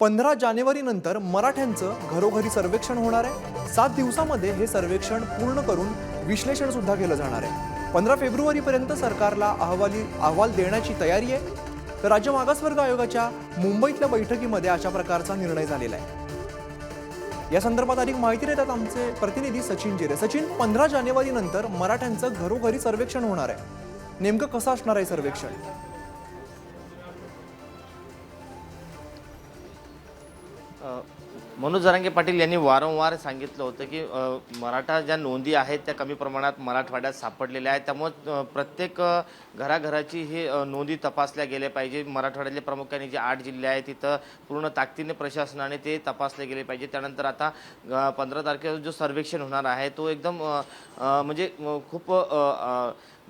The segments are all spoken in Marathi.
पंधरा जानेवारी नंतर मराठ्यांचं घरोघरी सर्वेक्षण होणार आहे. सात दिवसामध्ये हे सर्वेक्षण पूर्ण करून विश्लेषण सुद्धा केलं जाणार आहे. पंधरा फेब्रुवारीपर्यंत सरकारला अहवाली अहवाल देण्याची तयारी आहे. तर राज्य मागासवर्ग आयोगाच्या मुंबईतल्या बैठकीमध्ये अशा प्रकारचा निर्णय झालेला आहे. या संदर्भात अधिक माहिती देतात आमचे प्रतिनिधी सचिन जिरे. सचिन पंधरा जानेवारी नंतर मराठ्यांचं घरोघरी सर्वेक्षण होणार आहे. नेमकं कसं असणार आहे सर्वेक्षण? मनोज जरांगे पाटील यांनी वारंवार सांगितलं होतं की मराठा ज्या नोंदी आहेत त्या कमी प्रमाणात मराठवाड्यात सापडलेल्या आहेत. त्यामुळे प्रत्येक घराघराची ही नोंदी तपासल्या गेल्या पाहिजे. मराठवाड्यातले प्रामुख्याने जे आठ जिल्हे आहेत तिथं पूर्ण ताकदीने प्रशासनाने ते तपासले गेले पाहिजे. त्यानंतर आता पंधरा तारखेला जो सर्वेक्षण होणार आहे तो एकदम म्हणजे खूप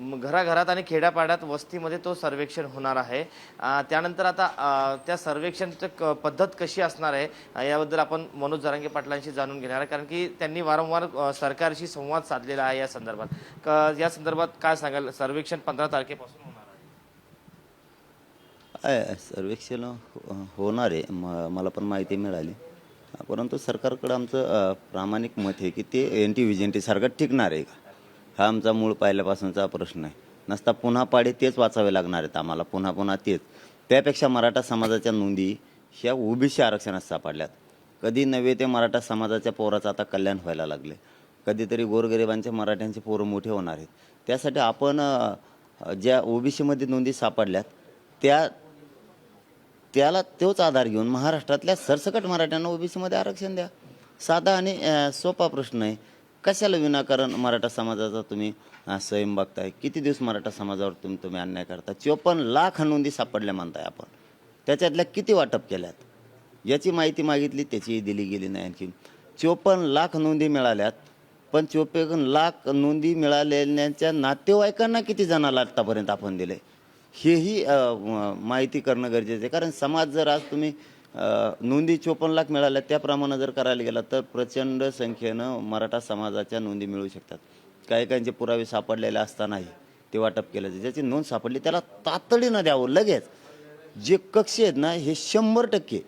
घराघरात आणि खेड्यापाड्यात वस्तीमध्ये तो सर्वेक्षण होणार आहे. त्यानंतर आता त्या सर्वेक्षणचं क- पद्धत कशी असणार आहे याबद्दल आपण मनोज जरांगे पाटलांशी जाणून घेणार आहे. कारण की त्यांनी वारंवार सरकारशी संवाद साधलेला आहे या संदर्भात. क- या संदर्भात काय सांगाल? सर्वेक्षण पंधरा तारखेपासून होणार आहे. सर्वेक्षण हो- होणार आहे. म मला पण माहिती मिळाली. परंतु सरकारकडं आमचं प्रामाणिक मत आहे की ते एन टी व्ही सारखं टिकणार आहे का? हा आमचा मूळ पहिल्यापासूनचा प्रश्न आहे. नसता पुन्हा पाडे तेच वाचावे लागणार आहेत आम्हाला. पुन्हा पुन्हा तेच. त्यापेक्षा मराठा समाजाच्या नोंदी ह्या ओबीसी आरक्षणात सापडल्यात. कधी नव्हे ते मराठा समाजाच्या पोराचं आता कल्याण व्हायला लागले. कधीतरी गोरगरिबांचे मराठ्यांचे पोरं मोठे होणार आहेत. त्यासाठी आपण ज्या ओबीसीमध्ये नोंदी सापडल्यात त्या त्याला तोच आधार घेऊन महाराष्ट्रातल्या सरसकट मराठ्यांना ओबीसीमध्ये आरक्षण द्या. साधा आणि सोपा प्रश्न आहे. कशाला विनाकारण मराठा समाजाचा तुम्ही स्वयं संयम बघताय? किती दिवस मराठा समाजावर तुम्ही तुम्ही अन्याय करता? चोपन्न लाख नोंदी सापडल्या म्हणताय आपण. त्याच्यातल्या किती वाटप केल्यात? याची माहिती मागितली त्याचीही दिली गेली नाही आणखी. चोपन्न लाख नोंदी मिळाल्यात पण चोपन्न लाख नोंदी मिळालेल्यांच्या नातेवाईकांना किती जणाला आत्तापर्यंत आपण दिले? हेही माहिती करणं गरजेचं आहे. कारण समाज जर आज तुम्ही नोंदी चोपन्न लाख मिळाल्या. त्याप्रमाणे जर करायला गेला तर प्रचंड संख्येनं मराठा समाजाच्या नोंदी मिळू शकतात. काही काहींचे पुरावे सापडलेले असतानाही ते वाटप केलं जाते. ज्याची नोंद सापडली त्याला तातडीनं द्यावं लगेच. जे कक्ष आहेत ना हे शंभर टक्के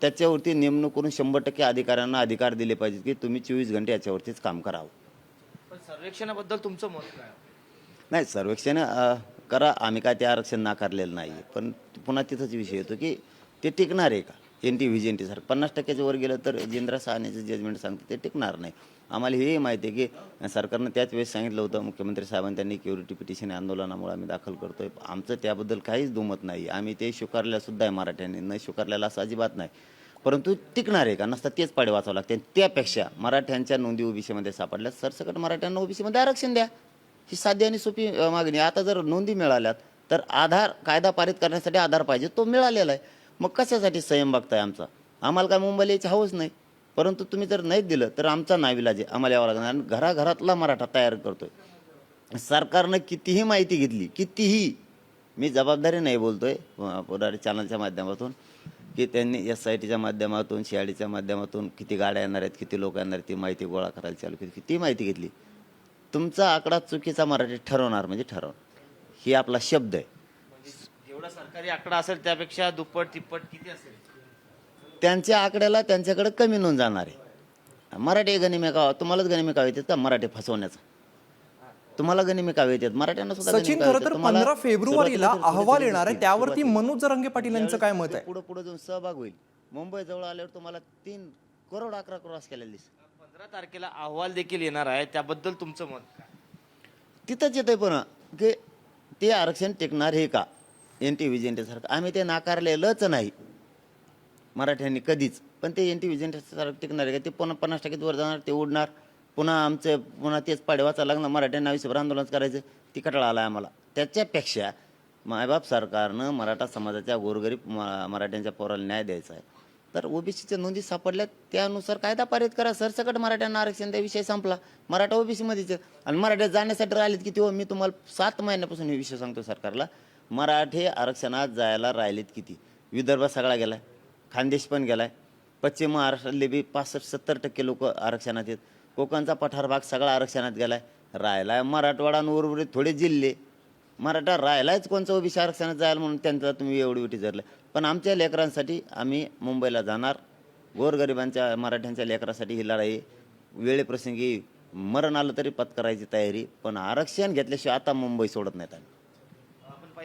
त्याच्यावरती नेमणूक करून शंभर टक्के अधिकाऱ्यांना अधिकार दिले पाहिजेत की तुम्ही चोवीस घंटे याच्यावरतीच काम करावं. पण सर्वेक्षणाबद्दल तुमचं मत काय? नाही सर्वेक्षण करा. आम्ही काय ते आरक्षण नाकारलेलं नाही पण पुन्हा तिथंच विषय येतो की ते टिकणार आहे का? N T V N T सारखं. पन्नास टक्क्याच्या वर गेलं तर जिंद्रा सहानेचं जजमेंट सांगतं ते टिकणार नाही. आम्हाला हेही माहिती आहे की सरकारनं त्याच वेळेस सांगितलं होतं मुख्यमंत्री साहेबांनी त्यांनी क्युरिटी पिटिशन आंदोलनामुळे आम्ही दाखल करतोय. आमचं त्याबद्दल काहीच दुमत नाही. आम्ही ते स्वीकारल्यासुद्धा आहे मराठ्यांनी. न स्वीकारल्याला असं अजिबात नाही. परंतु टिकणार आहे का? नसता तेच पाडे वाचावं लागते. त्यापेक्षा मराठ्यांच्या नोंदी ओबीसीमध्ये सापडल्या सरसकट मराठ्यांना ओबीसीमध्ये आरक्षण द्या. ही साधी आणि सोपी मागणी आता जर नोंदी मिळाल्यात तर आधार कायदा पारित करण्यासाठी आधार पाहिजे. तो मिळालेला आहे. मग कशासाठी संयम बघताय आमचा? आम्हाला काय मुंबईला यायची हवंच नाही. परंतु तुम्ही जर नाही दिलं तर आमचा नाविलाज आहे. आम्हाला यावं लागणार. आणि घराघरातला मराठा तयार करतोय. सरकारनं कितीही माहिती घेतली कितीही मी जबाबदारी नाही बोलतोय आहे पुढारी चॅनलच्या माध्यमातून की त्यांनी एस आय टीच्या माध्यमातून सीआयडीच्या माध्यमातून किती गाड्या येणार आहेत किती लोक येणार आहेत ती माहिती गोळा करायला चालू केली. किती माहिती घेतली. तुमचा आकडा चुकीचा मराठी ठरवणार म्हणजे ठरवणार ही आपला शब्द आहे. जेवढा सरकारी आकडा असेल त्यापेक्षा दुप्पट तिप्पट किती असेल? त्यांच्या आकड्याला त्यांच्याकडे कमी नोंद जाणार आहे. मराठी गनिमे का तुम्हालाच गनिमे का येतात का मराठी फसवण्याचा? तुम्हाला गनिमे का येतात मराठ्यांना सुद्धा सचिन खरं तर पंधरा फेब्रुवारीला अहवाल येणार आहे. त्यावरती. मनोज जरांगे पाटील यांचं काय मत आहे? पुढे पुढे जाऊन सहभाग होईल. मुंबई जवळ आल्यावर तुम्हाला तीन करोड अकरा क्रॉस केलेली दिसेल पंधरा तारखेला अहवाल देखील येणार आहे. त्याबद्दल तुमचं मत काय? तिथंच येतंय पण की ते आरक्षण टिकणार हे का? एन टी विजेंटेसारखं आम्ही ते नाकारलेलंच नाही. मराठ्यांनी कधीच. पण ते एन टी विजेंटेसारखं टिकणार आहे का? ते पुन्हा पन्नास टक्के वर जाणार ते उडणार. पुन्हा आमचं पुन्हा तेच पाडे वाचायला लागणार. मराठ्यांना आयुष्यभर आंदोलन करायचं. ती कटाळा आला आम्हाला. त्याच्यापेक्षा मायबाप सरकारनं मराठा समाजाच्या गोरगरीब म- मराठ्यांच्या पोराला न्याय द्यायचा आहे. तर ओबीसीच्या नोंदी सापडल्या त्यानुसार कायदा पारित करा. सरसकट मराठ्यांना आरक्षण त्या विषय संपला. मराठा ओबीसीमध्येच. आणि मराठ्यात जाण्यासाठी राहिलेत की तेव्हा हो? मी तुम्हाला सात महिन्यापासून हे विषय सांगतो सरकारला. मराठी आरक्षणात जायला राहिलेत किती? विदर्भ सगळा गेलाय. खानदेश पण गेला आहे पश्चिम महाराष्ट्रातले बी पासष्ट सत्तर टक्के लोक आरक्षणात आहेत. कोकणचा पठार भाग सगळा आरक्षणात गेला आहे मराठवाडा आणि उर्वरित थोडे जिल्हे. मराठा राहिलाच कोणचं ओबीसी आरक्षणात जायला म्हणून त्यांचा तुम्ही एवढी विटी धरलं पण आमच्या लेकरांसाठी आम्ही मुंबईला जाणार. गोरगरिबांच्या मराठ्यांच्या लेकरासाठी ही लढाई. वेळेप्रसंगी मरण आलं तरी पत्करायची तयारी. पण आरक्षण घेतल्याशिवाय आता मुंबई सोडत नाहीत आम्ही.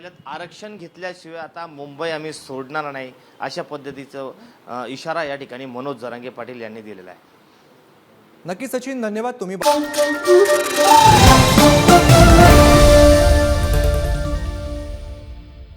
पहिल्यात आरक्षण घेतल्याशिवाय आता मुंबई आम्ही सोडणार नाही अशा पद्धतीचं इशारा या ठिकाणी मनोज जरांगे पाटील यांनी दिलेला आहे. नक्की सचिन धन्यवाद तुम्ही